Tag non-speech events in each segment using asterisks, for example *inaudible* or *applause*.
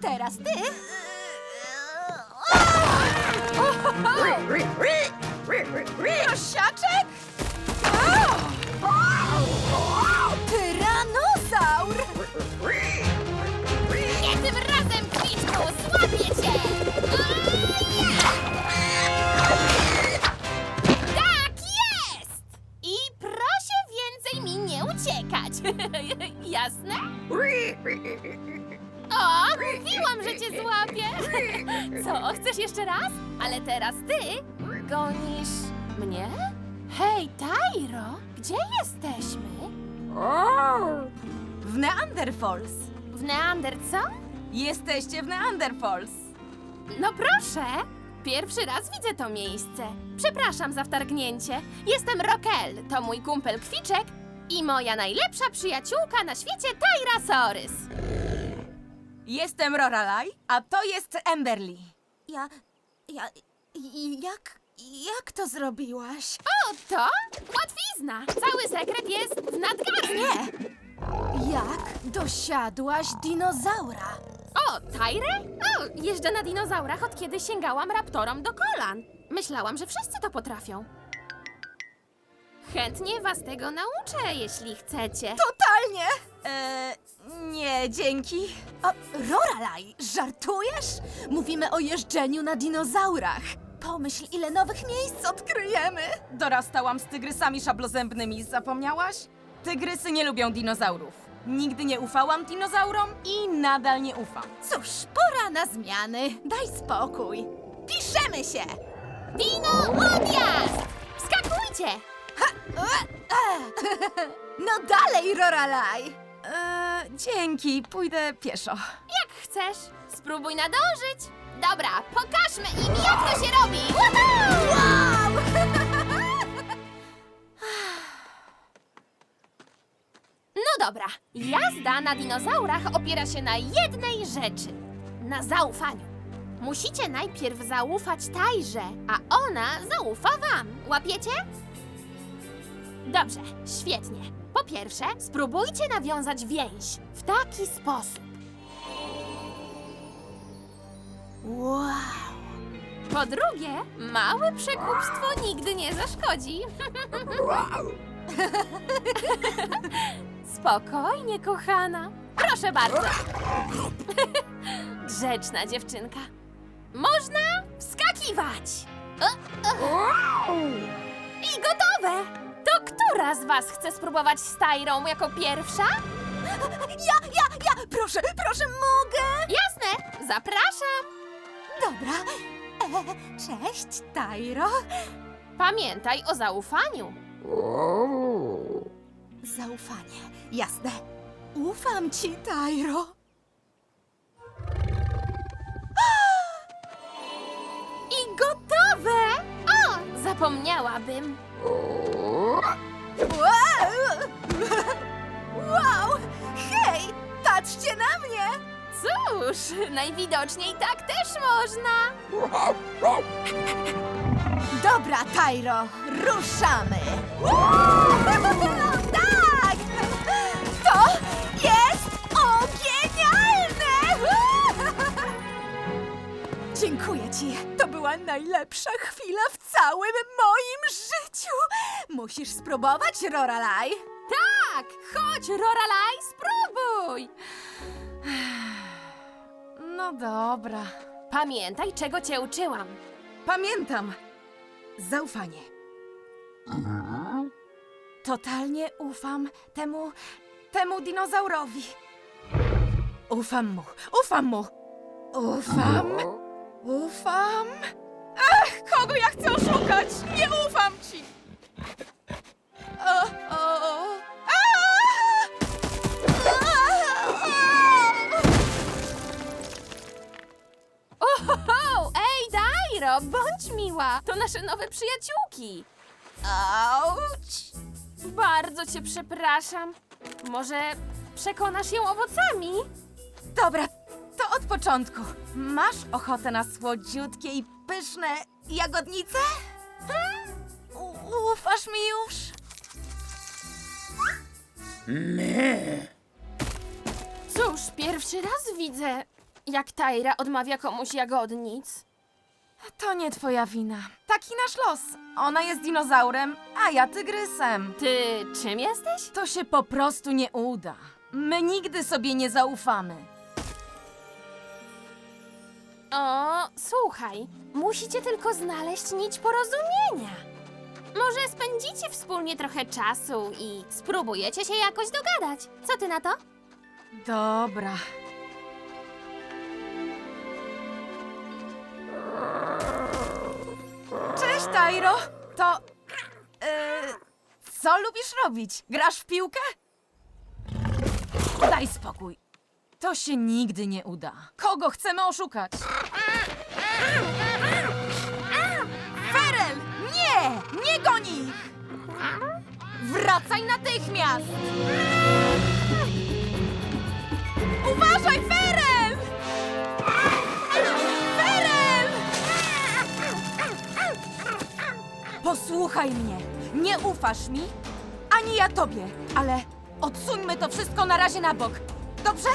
Teraz ty. Prosiaczek? Tyranozaur! Nie tym razem, Kwiczku! Złapię cię! Tak jest! I proszę więcej mi nie uciekać. *laughs* Jasne? *laughs* O, mówiłam, że cię złapię. *laughs* Co, chcesz jeszcze raz? Ale teraz ty gonisz mnie? Hej, Tyro, gdzie jesteśmy? W Neanderfalls. W Neander co? Jesteście w Neanderfalls. No proszę! Pierwszy raz widzę to miejsce. Przepraszam za wtargnięcie. Jestem Rokel, to mój kumpel Kwiczek i moja najlepsza przyjaciółka na świecie Tyrasaurus. Jestem Roralaj, a to jest Emberly. Ja, ja, jak, jak to zrobiłaś? O, to łatwizna. Cały sekret jest w nadgarstku. Jak dosiadłaś dinozaura? O, Tyrę? O, jeżdżę na dinozaurach od kiedy sięgałam raptorom do kolan. Myślałam, że wszyscy to potrafią. Chętnie was tego nauczę, jeśli chcecie. Totalnie! Eee, nie, dzięki. O, Roralaj, żartujesz? Mówimy o jeżdżeniu na dinozaurach. Pomyśl, ile nowych miejsc odkryjemy. Dorastałam z tygrysami szablozębnymi, zapomniałaś? Tygrysy nie lubią dinozaurów. Nigdy nie ufałam dinozaurom i nadal nie ufam. Cóż, pora na zmiany. Daj spokój. Piszemy się! Dino odjazd! *laughs* No dalej, Roralaj! Eee, dzięki, pójdę pieszo. Jak chcesz. Spróbuj nadążyć. Dobra, pokażmy im, jak to się robi. Wow! No dobra, jazda na dinozaurach opiera się na jednej rzeczy. Na zaufaniu. Musicie najpierw zaufać Tajrze, a ona zaufa wam. Łapiecie? Dobrze, świetnie. Po pierwsze, spróbujcie nawiązać więź w taki sposób. Wow! Po drugie, małe przekupstwo nigdy nie zaszkodzi. *laughs* Spokojnie, kochana. Proszę bardzo. *laughs* Grzeczna dziewczynka. Można wskakiwać. O, o. która z was chce spróbować z Tyrą jako pierwsza? Ja, ja, ja! Proszę, proszę, mogę! Jasne, zapraszam. Dobra. E, cześć, Tyro. Pamiętaj o zaufaniu. Zaufanie, jasne. Ufam ci, Tyro. *gasps* I gotowe! O, zapomniałabym. Wow! wow! Hej, patrzcie na mnie! Cóż, najwidoczniej tak też można. Dobra, Tyro, ruszamy! *laughs* tak! To jest ogenialne! *laughs* Dziękuję ci. Była najlepsza chwila w całym moim życiu. Musisz spróbować, Roralaj. Tak, chodź, Roralaj, spróbuj. No dobra. Pamiętaj, czego cię uczyłam. Pamiętam. Zaufanie. Totalnie ufam temu, temu dinozaurowi. Ufam mu, ufam mu. Ufam, ufam. Ach, kogo ja chcę oszukać? Nie ufam ci. O, ej, Dairo, bądź miła. To nasze nowe przyjaciółki. Auć! Bardzo cię przepraszam. Może przekonasz ją owocami? Dobra, od początku. Masz ochotę na słodziutkie i pyszne jagodnice? Hmm? U- Ufasz mi już? Cóż, pierwszy raz widzę jak Tajra odmawia komuś jagodnic. To nie twoja wina. Taki nasz los. Ona jest dinozaurem, a ja tygrysem. Ty czym jesteś? To się po prostu nie uda. My nigdy sobie nie zaufamy. O, słuchaj, musicie tylko znaleźć nić porozumienia. Może spędzicie wspólnie trochę czasu i spróbujecie się jakoś dogadać. Co ty na to? Dobra. Cześć, Tairo. To. Yy, co lubisz robić? Grasz w piłkę? Daj spokój. To się nigdy nie uda. Kogo chcemy oszukać? Ferel! Nie! Nie goń ich! Wracaj natychmiast! Uważaj, Ferel! Ferel! Posłuchaj mnie. Nie ufasz mi, ani ja tobie, ale odsuńmy to wszystko na razie na bok. Dobrze?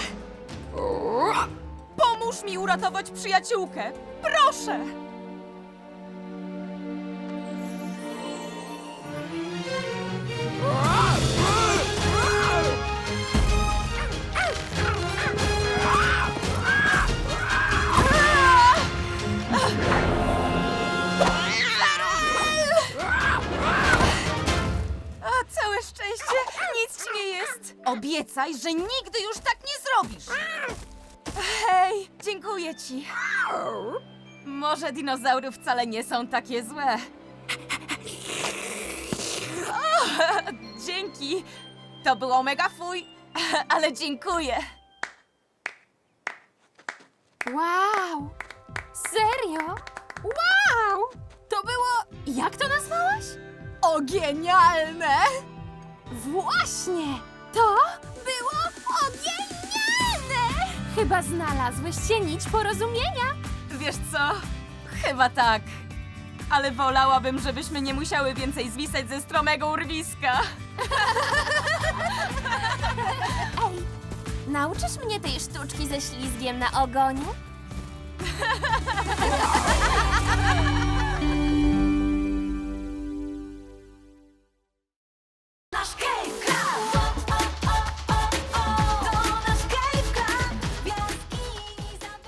Pomóż mi uratować przyjaciółkę. Proszę! Obiecaj, że nigdy już tak nie zrobisz. Hej, dziękuję ci. Może dinozaury wcale nie są takie złe. O, dzięki. To było mega fuj, ale dziękuję. Wow! Serio? Wow! To było. Jak to nazwałaś? O, genialne! Właśnie! To było genialne! Chyba znalazłyście nić porozumienia. Wiesz co? Chyba tak. Ale wolałabym, żebyśmy nie musiały więcej zwisać ze stromego urwiska. *laughs* Ej, nauczysz mnie tej sztuczki ze ślizgiem na ogonie? *laughs*